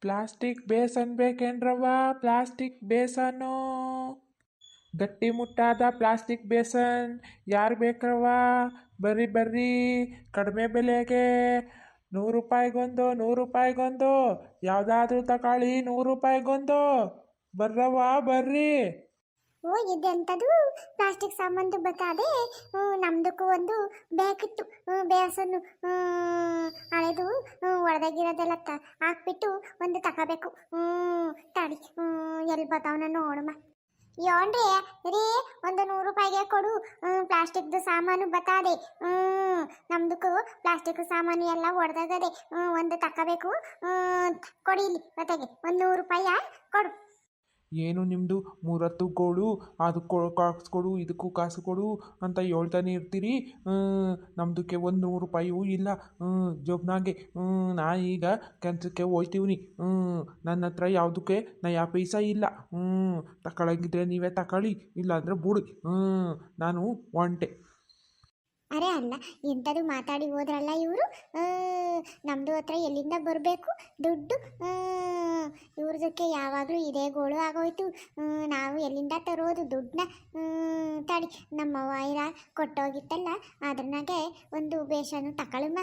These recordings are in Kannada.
Plastic basin ಬೇಕೇನ್ರವ್ವ? Plastic basin. ಗಟ್ಟಿ ಮುಟ್ಟಾದ ಪ್ಲಾಸ್ಟಿಕ್ ಬೇಸನ್ ಯಾರು ಬೇಕ್ರವ್ವ? ಬರ್ರಿ ಬರ್ರಿ. ಕಡಿಮೆ ಬೆಲೆಗೆ ನೂರು ರೂಪಾಯಿಗೊಂದು ನೂರು ರೂಪಾಯಿಗೊಂದು. ಯಾವುದಾದ್ರೂ ತಗೊಳ್ಳಿ, ನೂರು ರೂಪಾಯಿಗೊಂದು. ಬರ್ರವ್ವ, ಬರ್ರಿ. ಓ ಇದೆಂಥದ್ದು ಪ್ಲಾಸ್ಟಿಕ್ ಸಾಮಾನು ಬತ್ತಾದೆ ನಮ್ದಕ್ಕೂ ಒಂದು ಬೇಕಿತ್ತು. ಬೇಸನ್ನು ಅಳೆದು ಒಳದಾಗಿರೋದೆಲ್ಲ ತ ಹಾಕ್ಬಿಟ್ಟು ಒಂದು ತಗೋಬೇಕು. ತಡಿ. ಎಲ್ಲಿ ಬರ್ತಾವನ ನೋಡಮ್ಮ ಯೋಣ್ರಿ ರೀ ಒಂದು ನೂರು ರೂಪಾಯಿಗೆ ಕೊಡು. ಪ್ಲಾಸ್ಟಿಕ್ದು ಸಾಮಾನು ಬತ್ತಾದೆ. ನಮ್ದಕ್ಕೂ ಪ್ಲಾಸ್ಟಿಕ್ ಸಾಮಾನು ಎಲ್ಲ ಒಡೆದಾಗದೆ ಒಂದು ತಗೋಬೇಕು. ಕೊಡಿ ಇಲ್ಲಿ ಒಂದು ನೂರು ರೂಪಾಯಿ ಕೊಡು. ಏನು ನಿಮ್ಮದು ಮೂರತ್ತು ಕೊಡು ಅದಕ್ಕೆ ಕಾಸು ಕೊಡು, ಇದಕ್ಕೂ ಕಾಸು ಕೊಡು ಅಂತ ಹೇಳ್ತಾನೆ ಇರ್ತೀರಿ. ನಮ್ಮದಕ್ಕೆ ಒಂದು ನೂರು ರೂಪಾಯಿಯೂ ಇಲ್ಲ. ಜೋಬ್ನಾಗೆ. ನಾ ಈಗ ಕೆಲಸಕ್ಕೆ ಹೋಯ್ತೀವ್ನಿ ನನ್ನ ಹತ್ರ ಯಾವುದಕ್ಕೆ ನಾ ಯಾವ ಪೈಸಾ ಇಲ್ಲ. ಹ್ಞೂ ತಗೊಳಂಗಿದ್ರೆ ನೀವೇ ತಗೊಳ್ಳಿ ಇಲ್ಲಾಂದ್ರೆ ಹ್ಞೂ ನಾನು ಒಂಟೆ. ಅರೆ ಅಲ್ಲ ಇಂಥದ್ದು ಮಾತಾಡಿ ಹೋದ್ರಲ್ಲ ಇವರು? ನಮ್ಮದು ಹತ್ರ ಎಲ್ಲಿಂದ ಬರಬೇಕು? ದುಡ್ಡು? ಇವ್ರದಕ್ಕೆ ಯಾವಾಗಲೂ ಇದೇ ಗೋಳು ಆಗೋಯ್ತು. ನಾವು ಎಲ್ಲಿಂದ ತರೋದು ದುಡ್ಡನ್ನ? ತಡಿ, ನಮ್ಮ ವೈರ ಕೊಟ್ಟೋಗಿತ್ತಲ್ಲ, ಅದ್ರನಾಗೆ ಒಂದು ಬೇಷನು ತಗೊಳಮ್ಮ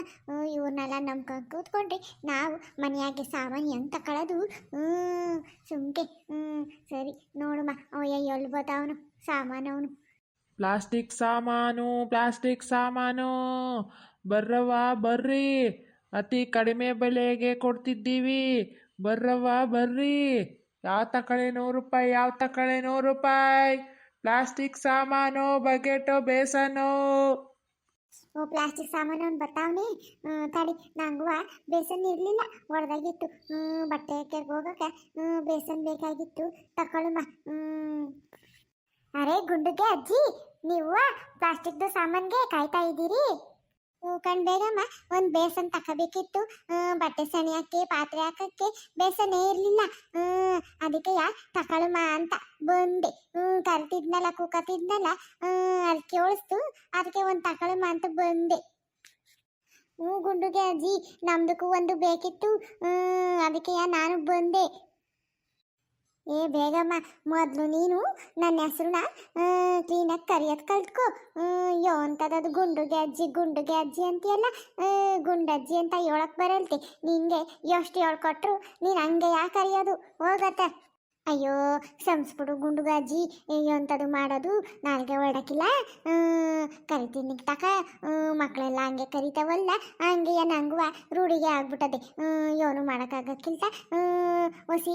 ಇವ್ರನ್ನೆಲ್ಲ ನಂಬ್ಕೊಂಡು ಕೂತ್ಕೊಂಡ್ರಿ, ನಾವು ಮನೆಯಾಗೆ ಸಾಮಾನು ಹೆಂಗೆ ತಕೊಳ್ಳೋದು ಸುಮ್ಕೆ. ಸರಿ ನೋಡಮ್ಮ ಅಯ್ಯೋ ಎಲ್ಲಿ ಬರ್ತಾವನು? ಸಾಮಾನು ಅವನು ಪ್ಲಾಸ್ಟಿಕ್ ಸಾಮಾನು ಪ್ಲಾಸ್ಟಿಕ್ ಸಾಮಾನು. ಬರ್ರವ್ವ ಬರ್ರಿ. ಅತಿ ಕಡಿಮೆ ಬೆಲೆಗೆ ಕೊಡ್ತಿದ್ದೀವಿ. ಬರ್ರವ್ವ ಬರ್ರಿ. ಯಾವ ತಕಳೆ ನೂರು ರೂಪಾಯಿ ಯಾವ ತಕಳೆ ನೂರು ರೂಪಾಯಿ? ಪ್ಲಾಸ್ಟಿಕ್ ಸಾಮಾನು ಬಕೆಟು ಬೇಸನು ಓ ಪ್ಲಾಸ್ಟಿಕ್ ಸಾಮಾನು ಅವ್ನು ಬರ್ತಾವನಿ. ತಡಿ. ನಂಗುವ ಬೇಸನ್ ಇರಲಿಲ್ಲ. ಹೊಡೆದಾಗಿತ್ತು ಬಟ್ಟೆ ಕೆರೆಗೆ ಹೋಗಕ್ಕೆ ಹ್ಮ್, ಬೇಸನ್ ಬೇಕಾಗಿತ್ತು. ತಗೊಳ್ಳಮ್ಮ. ಅರೆ ಗುಂಡುಗೆ ಅಜ್ಜಿ. ನೀವು ಪ್ಲಾಸ್ಟಿಕ್ದು ಸಾಮಾನ್ಗೆ ಕಾಯ್ತಾ ಇದ್ದೀರಿ? ಕಣ್ ಬೇಗಮ್ಮ, ಒಂದು ಬೇಸನ್ ತಗೋಬೇಕಿತ್ತು ಬಟ್ಟೆ ಸಣಿಯಕ್ಕೆ ಪಾತ್ರೆ ಹಾಕಕ್ಕೆ ಬೇಸನೇ ಇರಲಿಲ್ಲ. ಅದಕ್ಕೆ ಯಾ ತಕೊಳ್ಳಮ್ಮ ಅಂತ ಬಂದೆ. ಹ್ಞೂ ಕರಿತಿದ್ನಲ್ಲ ಕೂಕತಿದ್ನಲ್ಲ ಅದಕ್ಕೆ ಉಳಿಸ್ತು ಅದಕ್ಕೆ ಒಂದು ತಕೊಳಮ್ಮ ಅಂತ ಬಂದೆ. ಹ್ಞೂ ಗುಂಡುಗೆ ಅಜ್ಜಿ, ನಮ್ದಕ್ಕೂ ಒಂದು ಬೇಕಿತ್ತು. ಅದಕ್ಕೆ ಯಾ ನಾನು ಬಂದೆ. ಏ, ಬೇಗಮ್ಮ, ಮೊದಲು ನೀನು ನನ್ನ ಹೆಸರನ್ನ ಕ್ಲೀನಾಗಿ ಕರಿಯೋದು ಕಲ್ತ್ಕೊ. ಯೋ ಅಂತದದು ಗುಂಡುಗೆ ಅಜ್ಜಿ ಗುಂಡುಗೆ ಅಜ್ಜಿ ಅಂತೀಯಲ್ಲ? ಗುಂಡಜ್ಜಿ ಅಂತ ಹೇಳಕ್ ಬರಲ್ತಿ. ನಿಂಗೆ ಎಷ್ಟು ಹೇಳ್ಕೊಟ್ರು ನೀನು ಹಂಗೆ ಯಾಕೆ ಕರಿಯೋದು? ಹೋಗತ್ತೆ. ಅಯ್ಯೋ ಸಂಸ್ಬಿಡು ಗುಂಡುಗಾಜಿ ಎಂಥದ್ದು ಮಾಡೋದು? ನಾಲ್ಗೆ ಹೊರಡಕ್ಕಿಲ್ಲ ಕರಿತೀನಿ ತಕ ಮಕ್ಕಳೆಲ್ಲ ಹಂಗೆ ಕರಿತಾವಲ್ಲ, ಹಂಗೆ ನಂಗುವ ರೂಢಿಗೆ ಆಗ್ಬಿಟ್ಟದೆ. ಏನು ಮಾಡೋಕ್ಕಾಗಕ್ಕಿಂತ ಹೊಸಿ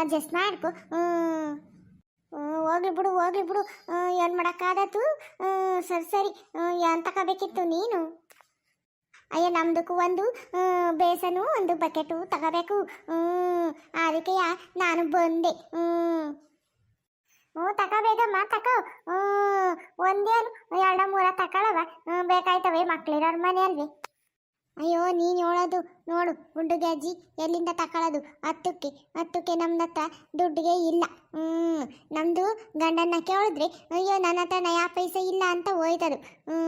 ಅಡ್ಜಸ್ಟ್ ಮಾಡ್ಕೊ. ಹೋಗ್ಲಿ ಬಿಡು ಹೋಗ್ಲಿ ಬಿಡು. ಏನು ಮಾಡೋಕ್ಕಾಗತ್ತು? ಸರಿ ಸರಿ. ಏನು ತಗೋಬೇಕಿತ್ತು ನೀನು? ಅಯ್ಯ, ನಮ್ದಕ್ಕೂ ಒಂದು ಬೇಸನು ಒಂದು ಬಕೆಟು ತಗೋಬೇಕು. ಹ್ಞೂ ಅದಕ್ಕೆಯ ನಾನು ಬಂದೆ. ಹ್ಞೂ ತಗೋಬೇಕಮ್ಮ ತಗೋ ಒಂದೇನು ಎರಡ ಮೂರ ತಗೊಳವ ಬೇಕಾಯ್ತವೆ ಮಕ್ಳಿರೋರ್ ಮನೆ ಅಲ್ವೇ ಅಯ್ಯೋ, ನೀನು ಹೇಳೋದು ನೋಡು, ಗುಂಡುಗೆ ಅಜ್ಜಿ ಎಲ್ಲಿಂದ ತಕೊಳ್ಳೋದು? ಹತ್ತಕ್ಕೆ ಹತ್ತಕ್ಕೆ ನಮ್ಮ ಹತ್ರ ದುಡ್ಡಿಗೆ ಇಲ್ಲ. ಹ್ಞೂ ನಮ್ಮದು ಗಂಡನ್ನ ಕೇಳಿದ್ರೆ, ಅಯ್ಯೋ, ನನ್ನ ಹತ್ರ ನಯಾ ಪೈಸೆ ಇಲ್ಲ ಅಂತ ಹೋಯ್ತದು. ಹ್ಞೂ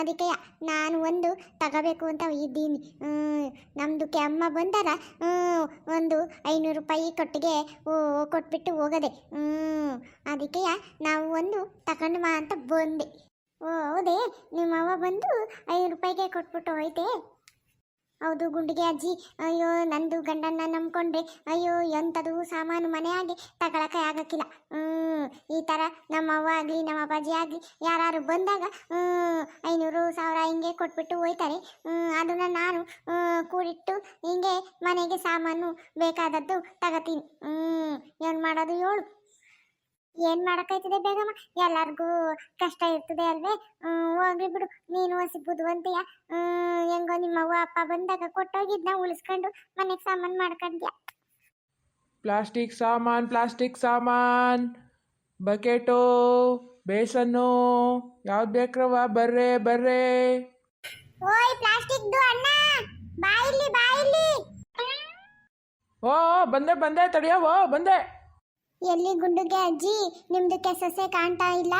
ಅದಕ್ಕೆ ನಾನು ಒಂದು ತಗೋಬೇಕು ಅಂತ ಇದ್ದೀನಿ. ಹ್ಞೂ ನಮ್ಮದು ಅಮ್ಮ ಬಂದಾರ ಹ್ಞೂ ಒಂದು ಐನೂರು ರೂಪಾಯಿ ಕೊಟ್ಟಿಗೆ ಕೊಟ್ಬಿಟ್ಟು ಹೋಗದೆ. ಹ್ಞೂ ಅದಕ್ಕೆ ನಾವು ಒಂದು ತಗೊಂಡು ಅಂತ ಬಂದೆ. ಓ, ಹೌದೇ? ನಿಮ್ಮ ಅವ್ವ ಬಂದು ಐನೂರು ರೂಪಾಯಿಗೆ ಕೊಟ್ಬಿಟ್ಟು ಹೋಯ್ತೆ. ಹೌದು ಗುಂಡಿಗೆ ಅಜ್ಜಿ. ಅಯ್ಯೋ, ನಂದು ಗಂಡನ್ನ ನಂಬ್ಕೊಂಡ್ರೆ ಅಯ್ಯೋ, ಎಂಥದು ಸಾಮಾನು ಮನೆಯಾಗಿ ತಗೊಳಕ್ಕೆ ಆಗಕ್ಕಿಲ್ಲ. ಹ್ಞೂ ಈ ಥರ ನಮ್ಮ ಅವ್ವ ಆಗಲಿ, ನಮ್ಮ ಅಪ್ಪಾಜಿ ಆಗಲಿ ಯಾರು ಬಂದಾಗ ಹ್ಞೂ ಐನೂರು ಸಾವಿರ ಹಿಂಗೆ ಕೊಟ್ಬಿಟ್ಟು ಹೋಯ್ತಾರೆ. ಅದನ್ನು ಅದನ್ನ ನಾನು ಕೂಡಿಟ್ಟು ಹಿಂಗೆ ಮನೆಗೆ ಸಾಮಾನು ಬೇಕಾದದ್ದು ತಗೋತೀನಿ. ಹ್ಞೂ ಏನು ಮಾಡೋದು ಹೇಳು. ಏನು ಮಾಡಕೈತದೆ ಬೇಗಮ್ಮ? ಎಲ್ಲಾರ್ಗೂ ಕಷ್ಟ ಇರ್ತದೆ ಅಲ್ವೇ? ಹೋಗ್ಲಿ ಬಿಡು. ನೀನು ಹಸಿ ಬುದ್ಧಿವಂತೆಯ. ಹೆಂಗೋ ನಿಮ್ಮವ್ವ ಅಪ್ಪ ಬಂದಾಗ ಕೊಟ್ಟೋಗಿದ್ನ ಉಳಿಸ್ಕೊಂಡು ಮನೆಗೆ ಸಾಮಾನು ಮಾಡ್ಕೊಂಡ್ಯಾ? ಪ್ಲಾಸ್ಟಿಕ್ ಸಾಮಾನ್ ಪ್ಲಾಸ್ಟಿಕ್ ಸಾಮಾನ್ ಬಕೆಟು ಬೇಸನ್ನು ಯಾವ್ದು ಬೇಕ್ರವ ಬರ್ರೆ ಬರ್ರೆ. ಓಯ್ ಪ್ಲಾಸ್ಟಿಕ್ದು ಅಣ್ಣ! ಬಾಯಿಲಿ ಬಾಯಿಲಿ ಓ ಬಂದೆ ಬಂದೆ ತಡಿಯವೋ ಬಂದೆ. ಎಲ್ಲಿ ಗುಂಡುಗೆ ಅಜ್ಜಿ? ನಿಮ್ದಕ್ಕೆ ಸೊಸೆ ಕಾಣ್ತಾ ಇಲ್ಲ?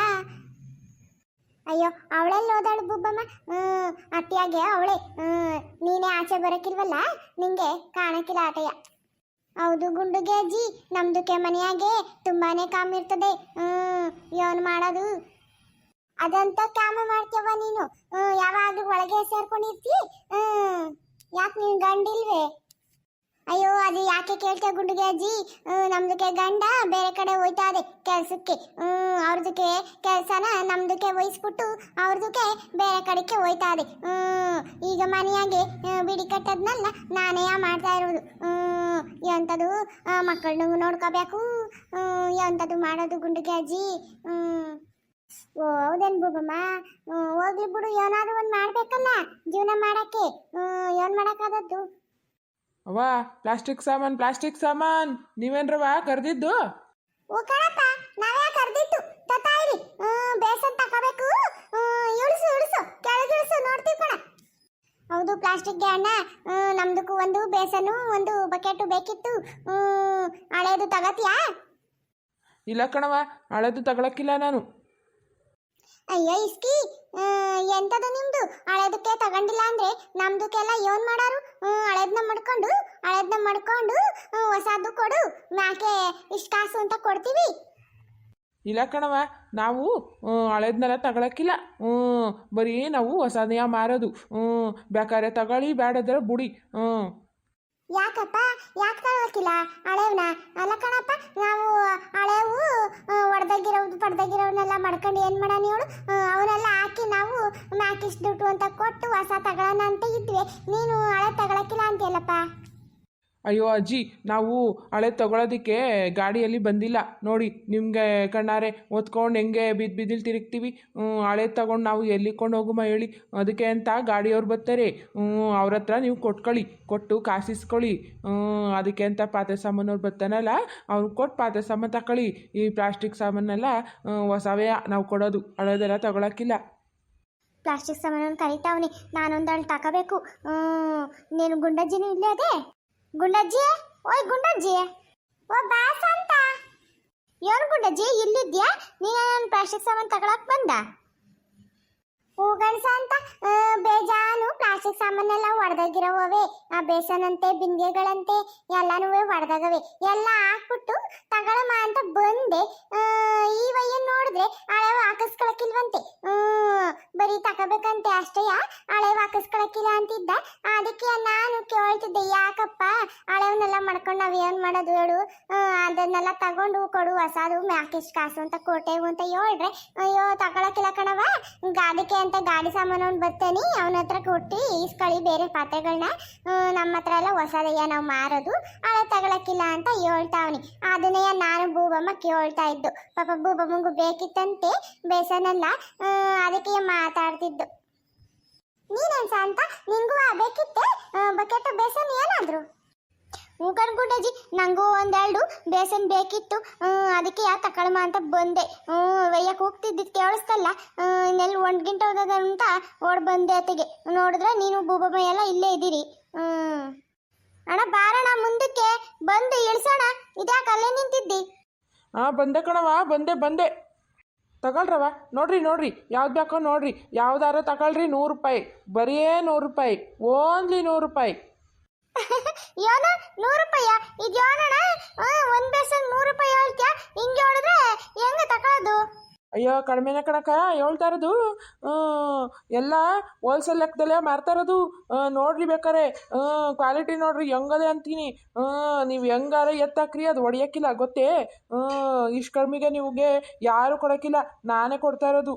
ಅಯ್ಯೋ, ಅವಳಲ್ಲಿ ಓದಾಳು ಬುಬ್ಬಮ್ಮ. ಹ್ಮ್ ಅಟ್ಟಿಯಾಗೆ ಅವಳೆ. ಹ್ಮ್, ನೀನೇ ಆಚೆ ಬರಕ್ಕಿಲ್ವಲ್ಲ ನಿಂಗೆ ಕಾಣಕ್ಕಿಲ್ಲ ಆಟಯ್ಯ. ಹೌದು ಗುಂಡುಗೆ ಅಜ್ಜಿ ನಮ್ದಕ್ಕೆ ಮನೆಯಾಗೆ ತುಂಬಾನೇ ಕಾಮ್ ಇರ್ತದೆ. ಹ್ಮ್ ಏನು ಮಾಡೋದು? ಅದಂತ ಕಾಮ ಮಾಡ್ತೀವ ನೀನು. ಹ್ಮ್, ಯಾವಾಗ್ಲೂ ಒಳಗೆ ಸೇರ್ಕೊಂಡಿರ್ತಿ? ಹ್ಮ್, ಯಾಕೆ ನೀನ್ ಗಂಡಿಲ್ವೇ? ಅಯ್ಯೋ, ಅದು ಯಾಕೆ ಕೇಳ್ತಾ ಗುಂಡುಗೆ ಅಜ್ಜಿ? ನಮ್ದಕ್ಕೆ ಗಂಡ ಬೇರೆ ಕಡೆ ಹೋಯ್ತಾ ಇದೆ ಕೆಲ್ಸಕ್ಕೆ ಅವ್ರದಕ್ಕೆ ಕೆಲಸನ ನಮ್ದಕ್ಕೆ ವಹಿಸ್ಬಿಟ್ಟು ಅವ್ರದಕ್ಕೆ ಬೇರೆ ಕಡೆಗೆ ಹೋಯ್ತಾ ಇದೆ ಈಗ ಮನೆಯಾಗೆ ಬಿಡಿ ಕಟ್ಟದ್ನಲ್ಲ, ನಾನೇ ಮಾಡ್ತಾ ಇರೋದು. ಎಂಥದ್ದು ಮಕ್ಕಳನ್ನ ನೋಡ್ಕೋಬೇಕು. ಎಂಥದ್ದು ಮಾಡೋದು ಗುಂಡುಗೆ ಅಜ್ಜಿ? ಓ ಹೌದೇನು ಬುಬಮ್ಮ ಹೋಗ್ಲಿ ಬಿಡು, ಏನಾದ್ರು ಒಂದು ಮಾಡಬೇಕಲ್ಲ ಜೀವನ ಮಾಡಕ್ಕೆ. ಏನ್ ಮಾಡಕ್ಕಾದದ್ದು ಅವ್ವ ಪ್ಲಾಸ್ಟಿಕ್ ಸಾಮಾನ್ ಪ್ಲಾಸ್ಟಿಕ್ ಸಾಮಾನ್. ನೀವೇನ್ರವ ಕರೆದಿದ್ದು? ಓ ಕಣಪ್ಪ ನಾವೇ ಕರೆದಿತ್ತು ಹ್ಮ್ ಬೇಸನ್ ತಗೋಬೇಕು ಇಳಿಸು ಇಳಿಸು. ಕೆಳಗೆ ಇಳಿಸು ನೋಡ್ತೀವಿ ಕಣ. ಹೌದು ಪ್ಲಾಸ್ಟಿಕ್ ಅಣ್ಣ. ನಮ್ದಕ್ಕೂ ಒಂದು ಬೇಸನ್ನು ಒಂದು ಬಕೆಟು ಬೇಕಿತ್ತು. ಹಳೇದು ತಗತಿಯಾ? ಇಲ್ಲ ಕಣವ ಹಳೇದು ತಗೊಳಕ್ಕಿಲ್ಲ ನಾನು. ಅಯ್ಯೋ ಇಸ್ಕಿ. ಎಂತದು ನಿಮ್ದು? ಹಳೇದಕ್ಕೆ ತಗೊಂಡಿಲ್ಲ ಅಂದ್ರೆ ನಮ್ದಕ್ಕೆಲ್ಲ ಏನ್ ಮಾಡಾರು? ಹಳೆದ್ನ ಮಾಡ್ಕೊಂಡು ಹಳೆದ್ನ ಮಾಡ್ಕೊಂಡು ಹೊಸದು ಕೊಡು. ಮ್ಯಾಕೆ ಇಷ್ಟು ಕಾಸು ಅಂತ ಕೊಡ್ತೀವಿ? ಇಲ್ಲ ಕಣವ ನಾವು ಹಳೇದ್ನೆಲ್ಲ ತಗೊಳಕ್ಕಿಲ್ಲ. ಹ್ಞೂ ಬರೀ ನಾವು ಹೊಸದೆಯ ಮಾರೋದು. ಹ್ಞೂ ಬೇಕಾದ್ರೆ ತಗೊಳ್ಳಿ ಬೇಡದ್ರೆ ಬುಡಿ. ಹ್ಞೂ ಯಾಕಪ್ಪ? ಯಾಕೆ ತಗೊಳಕಿಲ್ಲ ಹಳೇವ್ನ? ಅಲ್ಲ ಕಣಪ್ಪ, ನಾವು ಹಳೆವು ಒಡೆದಾಗಿರೋದು ಪಡ್ದಾಗಿರೋನೆಲ್ಲ ಮಾಡ್ಕೊಂಡು ಏನು ಮಾಡೋಣ ಹೇಳು ಅವನ್ನೆಲ್ಲ ಹಾಕಿ ನಾವು ಮ್ಯಾಕಿಸ್ ದುಡ್ಡು ಅಂತ ಕೊಟ್ಟು ಹೊಸ ತಗೊಳ್ಳೋಣ ಅಂತ ಇದ್ವಿ ನೀನು ಹಳೆ ಅಂತೀಯಲ್ಲಪ್ಪ ಅಯ್ಯೋ ಅಜ್ಜಿ, ನಾವು ಹಳೆ ತಗೊಳ್ಳೋದಕ್ಕೆ ಗಾಡಿಯಲ್ಲಿ ಬಂದಿಲ್ಲ. ನೋಡಿ, ನಿಮಗೆ ಕಣ್ಣಾರೆ ಒತ್ಕೊಂಡು ಹೆಂಗೆ ಬಿದ್ದು ಬಿದ್ದಿಲ್ ತಿರುಗ್ತೀವಿ? ಹಳೆ ತಗೊಂಡು ನಾವು ಎಲ್ಲಿಕೊಂಡು ಹೋಗುಮ ಹೇಳಿ? ಅದಕ್ಕೆ ಅಂತ ಗಾಡಿಯವ್ರು ಬರ್ತಾರೆ. ಅವ್ರ ಹತ್ರ ನೀವು ಕೊಟ್ಕೊಳ್ಳಿ, ಕೊಟ್ಟು ಕಾಸಿಸ್ಕೊಳ್ಳಿ. ಅದಕ್ಕೆ ಅಂತ ಪಾತ್ರೆ ಸಾಮಾನವ್ರು ಬರ್ತಾನಲ್ಲ ಅವ್ರು ಕೊಟ್ಟು ಪಾತ್ರೆ ಸಾಮಾನು ತಗೊಳ್ಳಿ ಈ ಪ್ಲಾಸ್ಟಿಕ್ ಸಾಮಾನೆಲ್ಲ ಹೊಸವೇ ನಾವು ಕೊಡೋದು. ಹಳೆದೆಲ್ಲ ತಗೊಳಕ್ಕಿಲ್ಲ. ಪ್ಲಾಸ್ಟಿಕ್ ಸಾಮಾನು ಕರಿತಾವನಿ ಅಳು ತಗೋಬೇಕು ನೀನು ಗುಂಡಜ್ಜಿನೂ ಇಲ್ಲೇ ಅದೇ? ಗುಂಡಜ್ಜಿ? ಓಯ್ ಗುಂಡಜ್ಜಿ. ಓ, ಬಾ ಸಂತ ಏನು ಗುಂಡಜ್ಜಿ? ಇಲ್ಲಿದ್ಯಾ ನೀನು ನನ್ನ ಪ್ಲಾಸ್ಟಿಕ್ ಸಾಮಾನು ತಗೊಳಕ್ ಬಂದ? ಹೂಗಣಸ ಬೇಜಾನು ಪ್ಲಾಸ್ಟಿಕ್ ಸಾಮಾನೆಲ್ಲ ಒಡೆದಾಗಿರೋವೇ. ಆ ಬೇಸನಂತೆ, ಬಿಂದಿಗೆಗಳಂತೆ ಎಲ್ಲಾನು ಒಡೆದಾಗವೆ. ಎಲ್ಲ ಹಾಕ್ಬಿಟ್ಟು ತಗೊಳಮ್ಮ ಅಂತ ಬಂದೆ. ಈ ವಯ್ಯನ್ ನೋಡಿದ್ರೆ ಹಳೆ ಹಾಕಿಸ್ಕೊಳಕಿಲ್ವಂತೆ ಹ್ಮ್ ಬರೀ ತಗೋಬೇಕಂತೆ ಅಷ್ಟೇ ಹಳೆ ಹಾಕಿಸ್ಕೊಳಕಿಲ್ಲ ಅಂತಿದ್ದ. ಅದಕ್ಕೆ ನಾನು ಕೇಳ್ತಿದ್ದೆ, ಯಾಕಪ್ಪ ಹಳೆವನ್ನೆಲ್ಲ ಮಾಡ್ಕೊಂಡು ನಾವ್ ಏನ್ ಮಾಡೋದು ಹೇಳು? ಅದನ್ನೆಲ್ಲ ತಗೊಂಡು ಕೊಡು, ಹೊಸದು, ಮ್ಯಾಕೆಷ್ಟು ಕಾಸು ಅಂತ ಕೊಟ್ಟೆವು ಅಂತ ಹೇಳಿದ್ರೆ, ಅಯ್ಯೋ ತಗೊಳಕಿಲ್ಲ ಕಣವ ಗಾಡಿಗೆ ಅಂತ ಗಾಡಿ ಸಾಮಾನು ಅವ್ನು ಬರ್ತೇನೆ, ಅವನ ಹತ್ರ ಕೊಟ್ಟು ಈಸ್ಕೊಳ್ಳಿ ಬೇರೆ ಪಾತ್ರೆಗಳನ್ನ ನಮ್ಮ ಹತ್ರ ಎಲ್ಲ ಹೊಸದಯ್ಯ ನಾವು ಮಾರೋದು ಹಳೆ ತಗೊಳಕ್ಕಿಲ್ಲ ಅಂತ ಹೇಳ್ತಾವನಿ ಅದನ್ನೇ ನಾನು ಬೂಬಮ್ಮ ಕೇಳ್ತಾ ಇದ್ದು. ಪಾಪ ಬೂಬಮ್ಮಂಗೂ ಬೇಕಿತ್ತಂತೆ, ಬೇಸನಲ್ಲ ಅದಕ್ಕೆ ಮಾತಾಡ್ತಿದ್ದು. ನೀನೇನ್ ಅಂತ ನಿಂಗೂ ಬೇಕಿತ್ತೆ? ಬಕೆಟ್ ಬೇಸನ್ ಏನಾದ್ರು? ಹ್ಞೂ ಕಣ್ಗುಂಡಜ್ಜಿ ನನಗೂ ಒಂದೆರಡು ಬೇಸನ್ ಬೇಕಿತ್ತು. ಅದಕ್ಕೆ ಯಾ ತಕೊಳಮ್ಮ ಅಂತ ಬಂದೆ. ಹ್ಞೂ ಒಯ್ಯಕ್ಕೆ ಹೋಗ್ತಿದ್ದಿದ್ದು ಕೇಳಿಸ್ತಲ್ಲ. ಇನ್ನೆಲ್ಲಿ ಒಂದು ಗಂಟೆ ಹೋಗೋದ ಅಂತ ಓಡ್ ಬಂದೆ ಅತ್ತಿಗೆ. ನೋಡಿದ್ರೆ ನೀನು ಬೂಬಮ್ಮ ಎಲ್ಲ ಇಲ್ಲೇ ಇದ್ದೀರಿ. ಹ್ಞೂ ಅಣ್ಣ ಬಾರಣ ಮುಂದಕ್ಕೆ ಬಂದು ಇಳಿಸೋಣ. ಇದ್ಯಾಕೆ ಅಲ್ಲೇ ನಿಂತಿದ್ದಿ? ಹಾಂ ಬಂದೆ ಕಣವ ಬಂದೆ ಬಂದೆ. ತಗೊಳ್ರವ ನೋಡ್ರಿ ನೋಡ್ರಿ. ಯಾವ್ದು ಬೇಕೋ ನೋಡ್ರಿ. ಯಾವ್ದಾರ ತಗೊಳ್ರಿ ನೂರು ರೂಪಾಯಿ. ಬರೀ ನೂರು ರೂಪಾಯಿ. ಓನ್ಲಿ ನೂರು ರೂಪಾಯಿ. ಯೋನ ನೂರು ರೂಪಾಯ ಇದು ಯೋನಣ್ಣ ಒಂದು ಬೇಸನ್ ನೂರು ರೂಪಾಯಿ ಹೇಳ್ತೀಯ? ಹಿಂಗೆ ಹೇಳಿದ್ರೆ ಹೆಂಗೆ ತಗೊಳ್ಳೋದು ಅಯ್ಯೋ ಕಡಿಮೆನ ಕಣಕ ಹೇಳ್ತಾ ಇರೋದು ಎಲ್ಲ ಹೋಲ್ಸೇಲ್ ಲೆಕ್ಕದಲ್ಲೇ ಮಾರ್ತಾ ಇರೋದು ನೋಡ್ರಿ ಬೇಕಾರೆ ಕ್ವಾಲಿಟಿ ನೋಡ್ರಿ, ಹೆಂಗದೆ ಅಂತೀನಿ ನೀವು ಹೆಂಗಾರ ಎತ್ತಾಕ್ರಿ, ಅದು ಹೊಡಿಯೋಕ್ಕಿಲ್ಲ, ಗೊತ್ತೇ? ಇಷ್ಟು ಕಡಿಮೆಗೆ ನಿಮಗೆ ಯಾರು ಕೊಡೋಕ್ಕಿಲ್ಲ, ನಾನೇ ಕೊಡ್ತಾ ಇರೋದು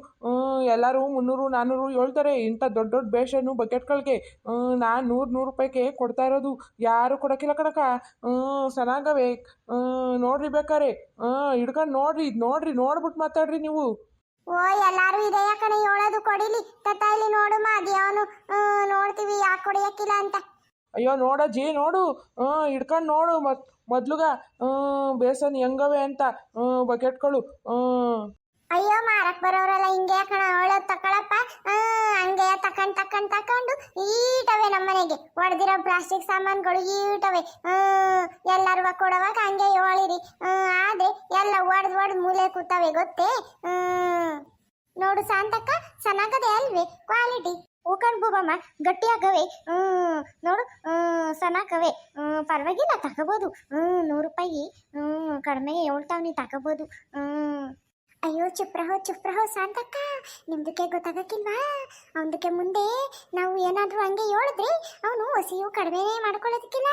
ಎಲ್ಲರೂ ಮುನ್ನೂರು ನಾನ್ನೂರು ಹೇಳ್ತಾರೆ, ಇಂಥ ದೊಡ್ಡ ದೊಡ್ಡ ಬೇಷನ್ನು ಬಕೆಟ್ಗಳಿಗೆ ನಾನು ನೂರು ನೂರು ರೂಪಾಯಿಗೆ ಕೊಡ್ತಾ ಇರೋದು, ಯಾರು ಕೊಡೋಕ್ಕಿಲ್ಲ ಕಣಕ ಚೆನ್ನಾಗವೆ ನೋಡ್ರಿ ಬೇಕಾರೆ ಹಿಡ್ಕೊಂಡು ನೋಡ್ರಿ, ಇದು ನೋಡ್ರಿ ನೋಡ್ಬಿಟ್ಟು ಮಾತಾಡ್ರಿ ನೀವು ಓ ಎಲ್ಲಾರು ಇದೆಯ ಕಣೆ? ಹೇಳೋದು ಕೊಡಿಲಿ. ತತ್ತ ಇಲ್ಲಿ ನೋಡು ಅವನು ನೋಡ್ತೀವಿ. ಯಾಕೆ ಕೊಡಿಯಕ್ಕಿಲ್ಲ ಅಂತ. ಅಯ್ಯೋ ನೋಡಜ್ಜಿ ನೋಡು. ಹಿಡ್ಕೊಂಡು ನೋಡು. ಮತ್ ಮೊದ್ಲುಗ ಬೇಸನ್ ಹೆಂಗವೆ ಅಂತ ಬಕೆಟ್ಗಳು ಅಯ್ಯೋ, ಮಾರಕ್ ಬರೋರಲ್ಲ ಹಿಂಗೆ ಕಣ, ಅವಳ ತಕೊಳಪ್ಪ. ಹಂಗೆ ತಕೊಂಡ್ ತಕೊಂಡ್, ತಕೊಂಡು ಈಟವೆ ನಮ್ಮನೆಗೆ ಒಡೆದಿರೋ ಪ್ಲಾಸ್ಟಿಕ್ ಸಾಮಾನುಗಳು ಈಟವೆ. ಎಲ್ಲರೂ ಕೊಡುವಾಗ ಹಂಗೆ ಹೇಳಿರಿ. ಆದ್ರೆ ಎಲ್ಲ ಒಡ್ದ್ ಒಡ್ದ್ ಮೂಲೆ ಕೂತವೆ, ಗೊತ್ತೇ? ನೋಡು ಸಾಂತಕ್ಕ ಚೆನ್ನಾಗದೆ ಅಲ್ವೇ? ಕ್ವಾಲಿಟಿ ಹೂಕಣ್ ಬೂಬಮ್ಮ ಗಟ್ಟಿಯಾಗವೆ. ಹ್ಮ್ ನೋಡು ಸನಾಕವೆ ಪರವಾಗಿಲ್ಲ, ತಗೋಬೋದು. ಹ್ಮ್ ನೂರು ರೂಪಾಯಿ. ಹ್ಮ್ ಹೇಳ್ತಾವ್ ನೀ ತಗೋಬೋದು. ಹ್ಮ್ ಅಯ್ಯೋ ಚುಪ್ರಹೋ ಚುಪ್ರಹೋ ಸಾಂತಕ್ಕ ನಿಮ್ದಕ್ಕೆ ಗೊತ್ತಾಗಕ್ಕಿಲ್ವಾ? ಅವನದಕ್ಕೆ ಮುಂದೆ ನಾವು ಏನಾದರೂ ಹಂಗೆ ಹೇಳಿದ್ರೆ ಅವನು ಹಸಿವು ಕಡಿಮೆ ಮಾಡ್ಕೊಳ್ಳೋದಕ್ಕಿಲ್ಲ.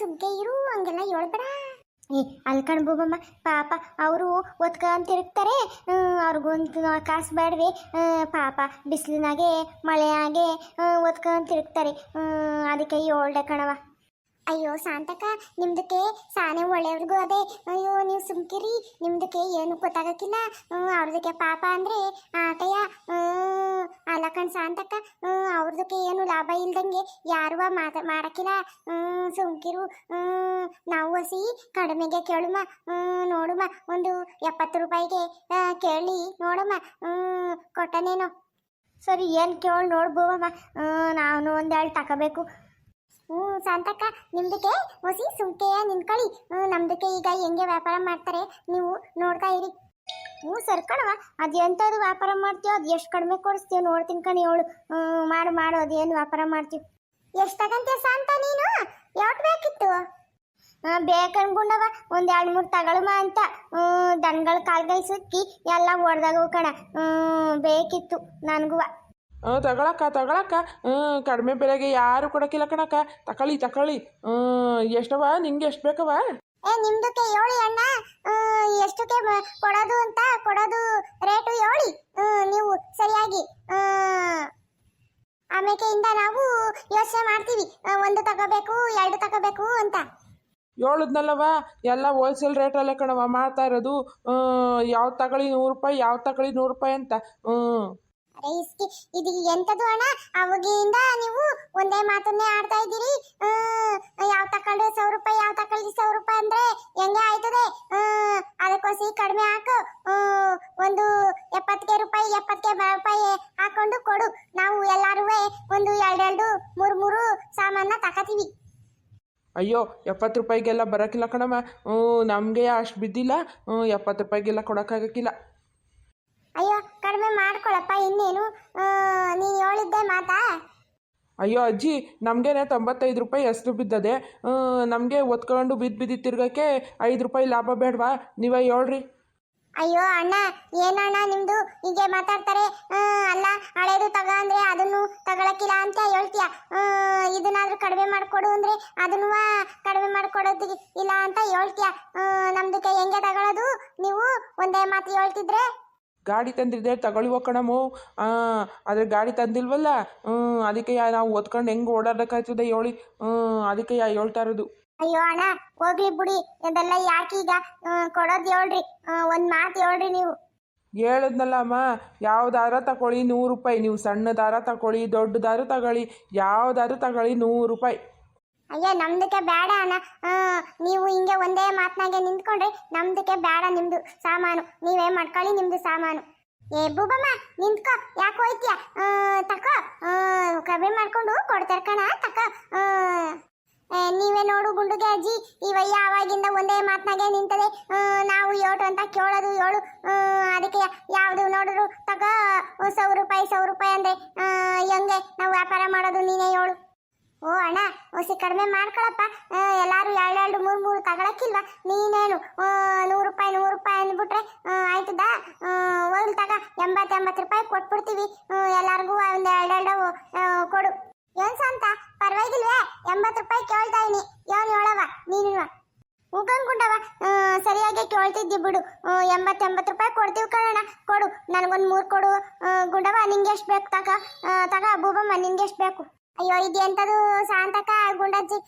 ಸುಮ್ಕೆ ಇರು, ಹಂಗೆಲ್ಲ ಹೇಳ್ಬೇಡ ಏ, ಅಲ್ಲಿ ಬೋಗಮ್ಮ ಪಾಪ ಅವರು ಒತ್ಕೊಂಡು ತಿರುಗ್ತಾರೆ ಅವ್ರಿಗೊಂದು ಕಾಸು ಬೇಡವೆ ಪಾಪ ಬಿಸಿಲಿನಾಗೆ, ಮಳೆಯಾಗೆ ಒತ್ಕೊಂಡು ತಿರುಗ್ತಾರೆ ಅದಕ್ಕೆ ಏಳ್ಡೆ ಕಣವ ಅಯ್ಯೋ ಸಾಂತಕ ನಿಮ್ದಕ್ಕೆ ಸಾನೆ ಒಳ್ಳೆಯವ್ರಿಗೂ ಅದೇ. ಅಯ್ಯೋ ನೀವು ಸುಮ್ಕಿರಿ ನಿಮ್ದಕ್ಕೆ ಏನು ಗೊತ್ತಾಗಕ್ಕಿಲ್ಲ. ಅವ್ರದಕ್ಕೆ ಪಾಪ ಅಂದ್ರೆ ಆಟಯ ಹ್ಮ್, ಅಲ್ಲ ಕಣ್ ಶಾಂತಕ್ಕ ಅವ್ರದಕ್ಕೆ ಏನು ಲಾಭ ಇಲ್ದಂಗೆ ಯಾರು ಮಾತ ಮಾಡಕ್ಕಿಲ್ಲ. ಸುಮ್ಕಿರು. ನಾವು ಹಸಿ ಕಡಿಮೆಗೆ ಕೇಳುಮ. ನೋಡುಮ. ಒಂದು ಎಪ್ಪತ್ತು ರೂಪಾಯಿಗೆ ಕೇಳಿ ನೋಡಮ್ಮ. ಕೊಟ್ಟನೇನೋ. ಸರಿ ಏನು ಕೇಳಿ ನೋಡ್ಬೋವಮ್ಮ ನಾನು ಒಂದೆರಡು ತಗೋಬೇಕು ಹ್ಞೂ, ಶಾಂತಕ್ಕ, ನಿಮ್ದಕ್ಕೆ ಹೊಸಿ ಸುಮ್ಕೆಯ ನಿಂತ್ಕೊಳ್ಳಿ. ನಮ್ದಕ್ಕೆ ಈಗ ಹೆಂಗೆ ವ್ಯಾಪಾರ ಮಾಡ್ತಾರೆ ನೀವು ನೋಡ್ತಾ ಇರಿ. ಹ್ಞೂ, ಸರ್ ಕಣವ ಅದು ಎಂಥದ್ದು ವ್ಯಾಪಾರ ಮಾಡ್ತೀವೋ ಅದು ಎಷ್ಟು ಕಡಿಮೆ ಕೊಡಿಸ್ತೀಯೋ ನೋಡ್ತೀನಿ ಕಣಿ ಅವಳು. ಮಾಡು ಮಾಡು, ಅದೇನು ವ್ಯಾಪಾರ ಮಾಡ್ತೀವಿ ಎಷ್ಟು ತಗಂತೀಯ ಶಾಂತ ನೀನು? ಯಾವ್ದು ಬೇಕಿತ್ತು? ಬೇಕನ್ಕೊಂಡವ ಒಂದು ಎರಡು ಮೂರು ತಗೊಳಮ ಅಂತ. ದನಗಳ ಕಾಲ್ಗೈ ಸುತ್ತಿ ಎಲ್ಲ ಹೊಡ್ದಾಗ ಕಣ. ಬೇಕಿತ್ತು ನನ್ಗುವ. ಹ್ಞೂ ತಗೊಳಕ್ಕ ತಗೊಳಕ್ಕ. ಹ್ಞೂ ಕಡಿಮೆ ಬೆಲೆಗೆ ಯಾರು ಕೊಡೋಕ್ಕಿಲ್ಲ ಕಣಕ್ಕ. ತಕೊಳ್ಳಿ ತಕೊಳ್ಳಿ ಹ್ಞೂ ಎಷ್ಟವ? ನಿಂಗೆ ಎಷ್ಟು ಬೇಕವ? ಏ ನಿಮ್ದಕ್ಕೆ ಹೇಳಿ ಅಣ್ಣ. ಎಷ್ಟಕ್ಕೆ ಕೊಡೋದು ಅಂತ ಕೊಡೋದು ರೇಟು ಹೇಳಿ ನೀವು ಸರಿಯಾಗಿ ಆಮೇಕೆಯಿಂದ ನಾವು ಯೋಚನೆ ಮಾಡ್ತೀವಿ. ಒಂದು ತಗೋಬೇಕು ಎರಡು ತಗೋಬೇಕು ಅಂತ. ಹೇಳದ್ನಲ್ಲವ ಎಲ್ಲ ಹೋಲ್ಸೇಲ್ ರೇಟಲ್ಲೇ ಕಣವ ಮಾಡ್ತಾ ಇರೋದು. ಯಾವ್ದು ತಗೊಳ್ಳಿ ನೂರು ರೂಪಾಯಿ ಯಾವ್ದು ತಗೊಳ್ಳಿ ನೂರು ರೂಪಾಯಿ ಅಂತ. ಹ್ಞೂ ಇಸ್ಕಿ ಇದು ಎಂತದು ಅಣ್ಣ? ಅವಾಗಿಂದ ನೀವು ಒಂದೇ ಮಾತನ್ನೇ ಆಡ್ತಾ ಇದ್ದೀರಿ? ಯಾವ ತಕೊಂಡ್ರೆ ಸಾವಿರ ರೂಪಾಯಿ ಯಾವ ತಕೊಳ್ಳಿ ಸಾವಿರ ರೂಪಾಯಿ ಅಂದ್ರೆ ಹೆಂಗೆ ಆಯ್ತದೆ? ಅದಕ್ಕೋಸಿ ಕಡಿಮೆ ಹಾಕು. ಒಂದು ಎಪ್ಪತ್ತಿಗೆ ರೂಪಾಯಿ ಎಪ್ಪತ್ತಿಗೆ ರೂಪಾಯಿ ಹಾಕೊಂಡು ಕೊಡು. ನಾವು ಎಲ್ಲಾರು ಒಂದು ಎರಡೆರಡು ಮೂರು ಮೂರು ಸಾಮಾನ ತಕತೀವಿ. ಅಯ್ಯೋ ಎಪ್ಪತ್ತು ರೂಪಾಯಿಗೆಲ್ಲ ಬರೋಕ್ಕಿಲ್ಲ ಕಣಮ್ಮ. ನಮಗೆ ಅಷ್ಟು ಬಿದ್ದಿಲ್ಲ. ಎಪ್ಪತ್ತು ರೂಪಾಯಿಗೆಲ್ಲ ಕೊಡೋಕ್ಕಾಗಕ್ಕಿಲ್ಲ. ಅಯ್ಯೋ ಕಡಿಮೆ ಮಾಡ್ಕೊಳಪ್ಪ ಇನ್ನೇನು? ನೀನು ಹೇಳಿದ್ದೆ ಮಾತಾ? ಅಯ್ಯೋ ಅಜ್ಜಿ ನಮಗೇನೆ ತೊಂಬತ್ತೈದು ರೂಪಾಯಿ ಹೆಸ್ರು ಬಿದ್ದದೆ. ನಮಗೆ ಒತ್ಕೊಂಡು ಬಿದ್ದು ಬಿದ್ದು ತಿರ್ಗಕ್ಕೆ ಐದು ರೂಪಾಯಿ ಲಾಭ ಬೇಡವಾ? ನೀವೇ ಹೇಳ್ರಿ. ಅಯ್ಯೋ ಅಣ್ಣ ಏನಣ್ಣ ನಿಮ್ದು? ಹೀಗೆ ಮಾತಾಡ್ತಾರೆ. ಅಲ್ಲ ಹಳೇದು ತಗ ಅಂದ್ರೆ ಅದನ್ನು ತಗೊಳಕಿಲ್ಲ ಅಂತ ಹೇಳ್ತೀಯ? ಇದನ್ನಾದ್ರೂ ಕಡಿಮೆ ಮಾಡಿಕೊಡು ಅಂದ್ರೆ ಅದನ್ನು ಕಡಿಮೆ ಮಾಡಿಕೊಡೋದು ಇಲ್ಲ ಅಂತ ಹೇಳ್ತೀಯ? ನಮ್ದಕ್ಕೆ ಹೆಂಗೆ ತಗೊಳ್ಳೋದು ನೀವು ಒಂದೇ ಮಾತು ಹೇಳ್ತಿದ್ರೆ? ಗಾಡಿ ತಂದಿದ್ದೆ ತಗೊಳ್ಳುವ ಕಣಮು. ಆದರೆ ಗಾಡಿ ತಂದಿಲ್ವಲ್ಲ? ಅದಕ್ಕೆ ನಾವು ಓದ್ಕೊಂಡು ಹೆಂಗೆ ಓಡಾಡೋಕ್ಕಾಯ್ತದೆ ಹೇಳಿ. ಅದಕ್ಕೆ ಯಾ ಹೇಳ್ತಾ ಇರೋದು. ಅಯ್ಯೋ ಅಣ್ಣ ಹೋಗ್ಲಿ ಬಿಡಿ ಇದೆಲ್ಲ ಯಾಕೆ ಈಗ? ಕೊಡೋದು ಹೇಳ್ರಿ. ಒಂದು ಮಾತು ಹೇಳ್ರಿ ನೀವು. ಹೇಳದ್ನಲ್ಲ ಅಮ್ಮ ಯಾವ್ದಾರ ತಗೊಳ್ಳಿ ನೂರು ರೂಪಾಯಿ ನೀವು ಸಣ್ಣ ದಾರ ತಗೊಳ್ಳಿ ದೊಡ್ಡ ದಾರ ತಗೊಳ್ಳಿ ಯಾವ್ದಾದ್ರು ತಗೊಳ್ಳಿ ನೂರು ರೂಪಾಯಿ. ಅಯ್ಯೋ ನಮ್ದಕ್ಕೆ ಬೇಡ ಅಣ್ಣ. ನೀವು ಹಿಂಗೆ ಒಂದೇ ಮಾತನಾಗೆ ನಿಂತ್ಕೊಂಡ್ರೆ ನಮ್ದಕ್ಕೆ ಬೇಡ ನಿಮ್ದು ಸಾಮಾನು. ನೀವೇ ಮಾಡ್ಕೊಳ್ಳಿ ನಿಮ್ದು ಸಾಮಾನು. ಏ ಬೂಬಮ್ಮ ನಿಂತ್ಕೋ. ಯಾಕೆ ಹೋಯ್ತೀಯ? ತಕೋ. ಆ, ಮಾಡ್ಕೊಂಡು ಕೊಡ್ತಾರೆ ಕಣ ತಕೋ. ನೀವೇ ನೋಡು ಗುಂಡುಗೆ ಅಜ್ಜಿ. ಇವಯ್ಯ ಅವಾಗಿಂದ ಒಂದೇ ಮಾತನಾಗೆ ನಿಂತದೆ? ನಾವು ಯೋಟು ಅಂತ ಕೇಳೋದು ಏಳು. ಅದಕ್ಕೆ ಯಾವುದು ನೋಡಿದ್ರು ತಗೋ ಸಾವಿರ ರೂಪಾಯಿ ಸಾವಿರ ರೂಪಾಯಿ ಅಂದ್ರೆ ಹೆಂಗೆ? ನಾವು ವ್ಯಾಪಾರ ಮಾಡೋದು ನೀನೇ ಹೇಳು ಓ ಅಣ್ಣ ಹೊಸಿ ಕಡಿಮೆ ಮಾಡ್ಕೊಳಪ್ಪ. ಎಲ್ಲರೂ ಎರಡು ಎರಡು ಮೂರು ಮೂರು ತಗೊಳಕ್ಕಿಲ್ವಾ? ನೀನೇನು ನೂರು ರೂಪಾಯಿ ನೂರು ರೂಪಾಯಿ ಅಂದ್ಬಿಟ್ರೆ ಆಯ್ತದ? ಒಂದು ತಗ ಎಂಬತ್ತು ಎಂಬತ್ತು ರೂಪಾಯಿ ಕೊಟ್ಬಿಡ್ತೀವಿ. ಎಲ್ಲರಿಗೂ ಒಂದು ಎರಡೆರಡು ಆ, ಕೊಡು. ಏನು ಸಂತ? ಪರವಾಗಿಲ್ವೇ? ಎಂಬತ್ತು ರೂಪಾಯಿ ಕೇಳ್ತಾ ಇದೀನಿ. ಏನ್ ಹೇಳವ ನೀನು ಉಗಂಗುಂಡವ ಸರಿಯಾಗಿ ಕೇಳ್ತಿದ್ದಿ ಬಿಡು. ಎಂಬತ್ತು ಎಂಬತ್ತು ರೂಪಾಯಿ ಕೊಡ್ತೀವಿ ಕಣಣ್ಣ. ಕೊಡು. ನನಗೊಂದು ಮೂರು ಕೊಡು. ಗುಂಡವ ನಿಂಗೆ ಎಷ್ಟು ಬೇಕು ತಗ. ತಗ ಬೂಬಮ್ಮ ನಿಂಗೆ ಎಷ್ಟು ಬೇಕು? ಅಯ್ಯೋ ಇದೆಂತದು ಶಾಂತಕ ಗುಂಡಜ್ಜಿ?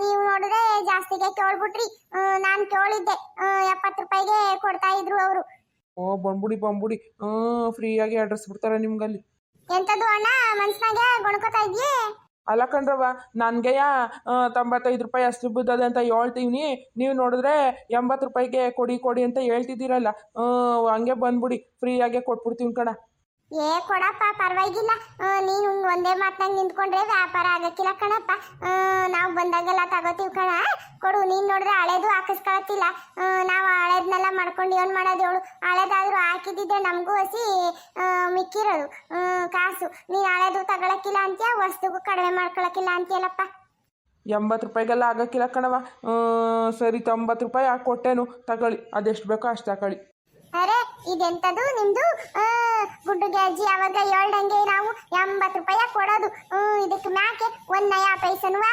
ನೀವು ನೋಡಿದ್ರೆ ಜಾಸ್ತಿಗೆ ಕೇಳ್ಬಿಟ್ರಿ. ನಾನು ಕೇಳಿದ್ದೆ. ಎಪ್ಪತ್ತು ರೂಪಾಯಿಗೆ ಕೊಡ್ತಾ ಇದ್ರು ಅವರು. ಓ ಬಂದ್ಬಿಡಿ ಬಂದ್ಬಿಡಿ. ಫ್ರೀಯಾಗಿ ಅಡ್ರೆಸ್ ಬಿಡ್ತಾರೆ ನಿಮ್ಗಲ್ಲಿ. ಎಂತದು ಅಣ್ಣ ಮನ್ಸ್ನಾಗೆ ಗೊಣ್ಕೋತಾ ಇದ್ಯೆ? ಅಲ್ಲ ಕಣ್ರವ್ವ ನನಗೆಯ ತೊಂಬತ್ತೈದು ರೂಪಾಯಿ ಅಷ್ಟು ಬಿದ್ದದೆ ಅಂತ ಹೇಳ್ತೀವಿ ನೀವು ನೋಡಿದ್ರೆ ಎಂಬತ್ತು ರೂಪಾಯಿಗೆ ಕೊಡಿ ಕೊಡಿ ಅಂತ ಹೇಳ್ತಿದ್ದೀರಲ್ಲ. ಹಂಗೆ ಬಂದ್ಬಿಡಿ. ಫ್ರೀಯಾಗೆ ಕೊಟ್ಬಿಡ್ತೀವಿ ಕಣ. ಏ ಕೊಡಪ್ಪ, ಪರವಾಗಿಲ್ಲ. ನೀನು ಒಂದೇ ಮಾತನಾಗ ನಿಂತ್ಕೊಂಡ್ರೆ ವ್ಯಾಪಾರ ಆಗಕ್ಕಿಲ್ಲ ಕಣಪ್ಪ. ನಾವು ಬಂದಾಗೆಲ್ಲ ತಗೋತೀವಿ ಕಣ. ಕೊಡು, ನೀನು ನೋಡಿದ್ರೆ ಹಳೇದು ಹಾಕಿಸ್ಕೊಳತ್ತಿಲ್ಲ. ನಾವು ಹಳೇದನ್ನೆಲ್ಲ ಮಾಡ್ಕೊಂಡು ಏನು ಮಾಡೋದು ಹೇಳು. ಹಳೇದಾದ್ರೂ ಹಾಕಿದ್ದಿದ್ರೆ ನಮಗೂ ಹಸಿ ಮಿಕ್ಕಿರೋದು. ಕಾಸು. ನೀನು ಹಳೇದು ತಗೊಳಕ್ಕಿಲ್ಲ ಅಂತೀಯ, ವಸ್ತುಗೂ ಕಡಿಮೆ ಮಾಡ್ಕೊಳಕ್ಕಿಲ್ಲ ಅಂತೀಯಲ್ಲಪ್ಪ. ಎಂಬತ್ತು ರೂಪಾಯಿಗೆಲ್ಲ ಆಗಕ್ಕಿಲ್ಲ ಕಣವ ಸರಿ, ತೊಂಬತ್ತು ರೂಪಾಯಿ ಹಾಕಿ ಕೊಟ್ಟೇನು. ತಗೊಳ್ಳಿ, ಅದೆಷ್ಟು ಬೇಕೋ ಅಷ್ಟು ತಗೊಳ್ಳಿ. ಅರೆ, ಇದೆಂತದು ನಿಮ್ದು? ಗುಡ್ಡು ಗ್ಯಾಜಿ ಅವಾಗ ಹೇಳ್ದಂಗೆ ನಾವು ಎಂಬತ್ತು ರೂಪಾಯಿ ಕೊಡೋದು. ಇದಕ್ಕೆ ಮ್ಯಾಕೆ ಒಂದ್ ನಯ ಪೈಸನುವ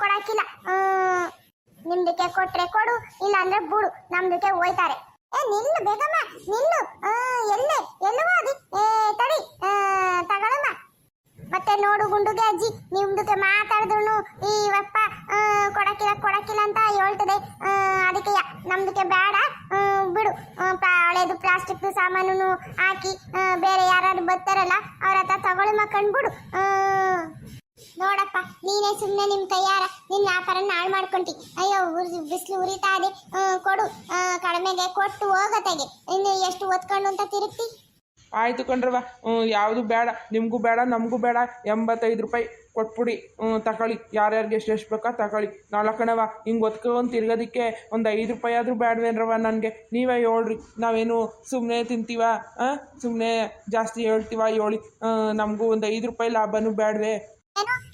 ಕೊಡಕ್ಕಿಲ್ಲ. ನಿಮ್ದಕ್ಕೆ ಕೊಟ್ರೆ ಕೊಡು ಇಲ್ಲ ಅಂದ್ರೆ ಬುಡು. ನಮ್ದಕ್ಕೆ ಹೋಯ್ತಾರೆ. ಏ, ನಿಲ್ಲು ಬೇಗಮ್ಮ, ನಿಲ್ಲು. ಎಲ್ಲೇ ಎಲ್ಲವೋ ಅದಿ ಏ, ತಡಿ. ತಗೊಳಮ್ಮ. ಮತ್ತೆ ನೋಡು ಗುಂಡುಗೆ ಅಜ್ಜಿ ನಿಮ್ದಕ್ಕೆ ಮಾತಾಡಿದ್ರು ಈ ವಪ್ಪ ಕೊಡಕಿಲ್ಲ ಕೊಡಕ್ಕಿಲ್ಲ ಅಂತ ಹೇಳ್ತದೆ. ಅದಕ್ಕೆ ನಮ್ದಕ್ಕೆ ಬೇಡ. ಬಿಡು. ಹಳೇದು ಪ್ಲಾಸ್ಟಿಕ್ ಸಾಮಾನು ಹಾಕಿ ಬೇರೆ ಯಾರು ಬರ್ತಾರಲ್ಲ, ಅವ್ರ ಹತ್ರ ತಗೊಳ್ಳಿ ಮಕ್ಕಂಡು ಬಿಡು ನೋಡಪ್ಪ, ನೀನೇ ಸುಮ್ಮನೆ ನಿಮ್ಮ ಕೈಯಾರ ನಿನ್ನ ವ್ಯಾಪಾರ ಹಾಳು ಮಾಡ್ಕೊಂತಿ ಅಯ್ಯೋ, ಉರಿ, ಬಿಸಿಲು ಉರಿತಾ ಇದೆ. ಕೊಡು. ಕಡಿಮೆಗೆ ಕೊಟ್ಟು ಹೋಗತೆಗೆ ಇನ್ನು ಎಷ್ಟು ಒತ್ಕೊಂಡು ಅಂತ ತಿರುಗ್ತಿ. ಆಯಿತು ಕಣ್ರವ ಯಾವುದು ಬೇಡ, ನಿಮಗೂ ಬೇಡ, ನಮಗೂ ಬೇಡ, ಎಂಬತ್ತೈದು ರೂಪಾಯಿ ಕೊಟ್ಬಿಡಿ. ಹ್ಞೂ ತಗೊಳ್ಳಿ. ಯಾರ್ಯಾರಿಗೆ ಎಷ್ಟು ಎಷ್ಟು ಬೇಕಾ ತಗೊಳ್ಳಿ. ನಾಲ್ಕಣವ ಹಿಂಗೆ ಒತ್ಕೊಂಡು ತಿರ್ಗೋದಕ್ಕೆ ಒಂದು ಐದು ರೂಪಾಯಿ ಆದರೂ ಬೇಡವೇನ್ರವ್ವ ನನಗೆ. ನೀವೇ ಹೇಳ್ರಿ. ನಾವೇನು ಸುಮ್ಮನೆ ತಿಂತೀವ? ಹಾಂ ಸುಮ್ಮನೆ ಜಾಸ್ತಿ ಹೇಳ್ತೀವ? ಹೇಳಿ. ನಮಗೂ ಒಂದು ಐದು ರೂಪಾಯಿ ಲಾಭನೂ ಬೇಡವೇ.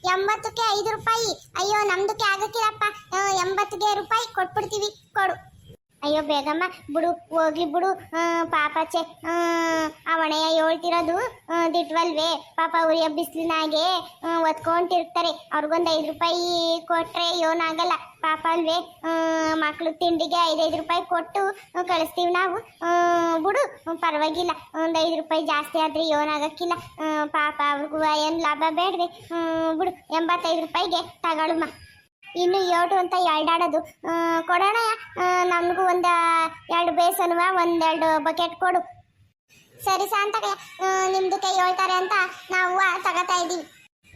ಎಂಬತ್ತಕ್ಕೆ ಐದು ರೂಪಾಯಿ? ಅಯ್ಯೋ, ನಮ್ದಕ್ಕೆ ಆಗಕ್ಕಿಲ್ಲಪ್ಪ. ಎಂಬತ್ತಿಗೆ ರೂಪಾಯಿ ಕೊಟ್ಬಿಡ್ತೀವಿ. ಕೊಡು. ಅಯ್ಯೋ ಬೇಗಮ್ಮ ಬಿಡು ಹೋಗ್ಲಿ ಬಿಡು. ಪಾಪಾಚೆ ಅವಣೆಯ ಹೇಳ್ತಿರೋದು ದಿಟ್ವಲ್ವೇ? ಪಾಪ ಉರಿಯ ಬಿಸಿಲಿನಾಗೆ ಒತ್ಕೊಂಡಿರ್ತಾರೆ ಅವ್ರಿಗೊಂದು ಐದು ರೂಪಾಯಿ ಕೊಟ್ಟರೆ ಏನಾಗಲ್ಲ. ಪಾಪ ಅಲ್ವೇ ಮಕ್ಕಳು ತಿಂಡಿಗೆ ಐದೈದು ರೂಪಾಯಿ ಕೊಟ್ಟು ಕಳಿಸ್ತೀವಿ ನಾವು. ಬಿಡು ಪರವಾಗಿಲ್ಲ. ಒಂದು ಐದು ರೂಪಾಯಿ ಜಾಸ್ತಿ ಆದರೆ ಏನಾಗಕ್ಕಿಲ್ಲ. ಆ, ಪಾಪ ಅವ್ರಿಗೂ ಏನು ಲಾಭ ಬೇಡ್ರಿ ಬಿಡು ಎಂಬತ್ತೈದು ರೂಪಾಯಿಗೆ ತಗೊಳುಮ್ಮ ಇನ್ನು ಏಟು ಅಂತ ಎರಡಾಡೋದು. ಕೊಡೋಣ ನಮಗೂ ಒಂದು ಎರಡು ಬೇಸನ್ವ, ಒಂದೆರಡು ಬಕೆಟ್ ಕೊಡು. ಸರಿ ಶಾಂತಕ ನಿಮ್ದಕ್ಕೆ ಹೇಳ್ತಾರೆ ಅಂತ ನಾವು ತಗೋತಾ ಇದ್ದೀವಿ.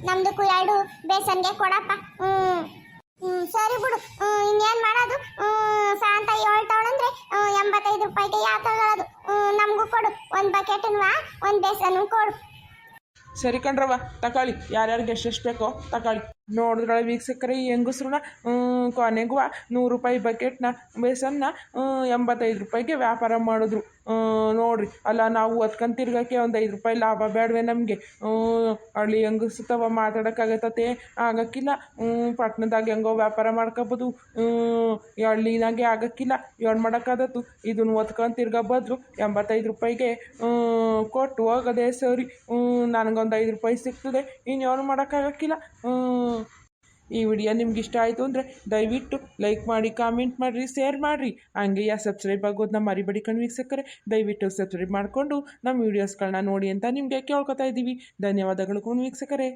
ನಮ್ದಕ್ಕೂ ಎರಡು ಬೇಸನ್ಗೆ ಕೊಡಪ್ಪ. ಹ್ಞೂ ಸರಿ ಬಿಡು. ಇನ್ನೇನು ಮಾಡೋದು? ಸಾ ಶಾಂತ ಹೇಳ್ತಾವಳಂದ್ರೆ ಎಂಬತ್ತೈದು ರೂಪಾಯಿಗೆ ಯಾವ ತಗೊಳ್ಳೋದು ನಮಗೂ ಕೊಡು. ಒಂದು ಬಕೆಟನ್ವ, ಒಂದು ಬೇಸನ್ನು ಕೊಡು. ಸರಿ ಕಣ್ರವ ತಗೊಳ್ಳಿ. ಯಾರ್ಯಾರಿಗೆ ಎಷ್ಟೆಷ್ಟು ಬೇಕೋ ತಗೊಳ್ಳಿ. ನೋಡಿದ್ರೆ ವೀಕ್ಷಕರೇ ಈ ಹೆಂಗಸ್ರನ್ನ ಕೊನೆಗೂ ನೂರು ರೂಪಾಯಿ ಬಕೆಟ್ನ ಬೇಸನ್ನ ಎಂಬತ್ತೈದು ರೂಪಾಯಿಗೆ ವ್ಯಾಪಾರ ಮಾಡಿದ್ರು. ನೋಡ್ರಿ. ಅಲ್ಲ, ನಾವು ಹೊತ್ಕೊಂಡ್ ತಿರ್ಗಕ್ಕೆ ಒಂದು ಐದು ರೂಪಾಯಿ ಲಾಭ ಬೇಡವೆ ನಮಗೆ. ಹಳ್ಳಿ ಹೆಂಗಸು ತವ ಮಾತಾಡೋಕ್ಕಾಗತ್ತತೆ. ಆಗಕ್ಕಿಲ್ಲ. ಪಟ್ಟಣದಾಗ ಹೆಂಗೋ ವ್ಯಾಪಾರ ಮಾಡ್ಕೋಬೋದು. ಈ ಹಳ್ಳಿನಾಗೆ ಆಗಕ್ಕಿಲ್ಲ. ಏನು ಮಾಡೋಕ್ಕಾದತ್ತು ಇದನ್ನು ಒತ್ಕೊಂಡು ತಿರ್ಗಾ ಬದ್ರು ಎಂಬತ್ತೈದು ರೂಪಾಯಿಗೆ ಕೊಟ್ಟು ಹೋಗೋದೇ ಸರಿ. ನನಗೊಂದು ಐದು ರೂಪಾಯಿ ಸಿಗ್ತದೆ. ಇನ್ನೇನು ಮಾಡೋಕ್ಕಾಗಕ್ಕಿಲ್ಲ. ಈ ವಿಡಿಯೋ ನಿಮ್ಗೆ ಇಷ್ಟ ಆಯಿತು ಅಂದರೆ ದಯವಿಟ್ಟು ಲೈಕ್ ಮಾಡಿ ಕಾಮೆಂಟ್ ಮಾಡಿರಿ ಶೇರ್ ಮಾಡಿರಿ. ಹಂಗೆ ಯಾ ಸಬ್ಸ್ಕ್ರೈಬ್ ಆಗೋದನ್ನ ಮರಿಬೇಡಿ ವೀಕ್ಷಕರೇ. ದಯವಿಟ್ಟು ಸಬ್ಸ್ಕ್ರೈಬ್ ಮಾಡಿಕೊಂಡು ನಮ್ಮ ವೀಡಿಯೋಸ್ಗಳನ್ನ ನೋಡಿ ಅಂತ ನಿಮಗೆ ಕೇಳ್ಕೊತಾ ಇದ್ದೀವಿ ಧನ್ಯವಾದಗಳು ವೀಕ್ಷಕರೇ.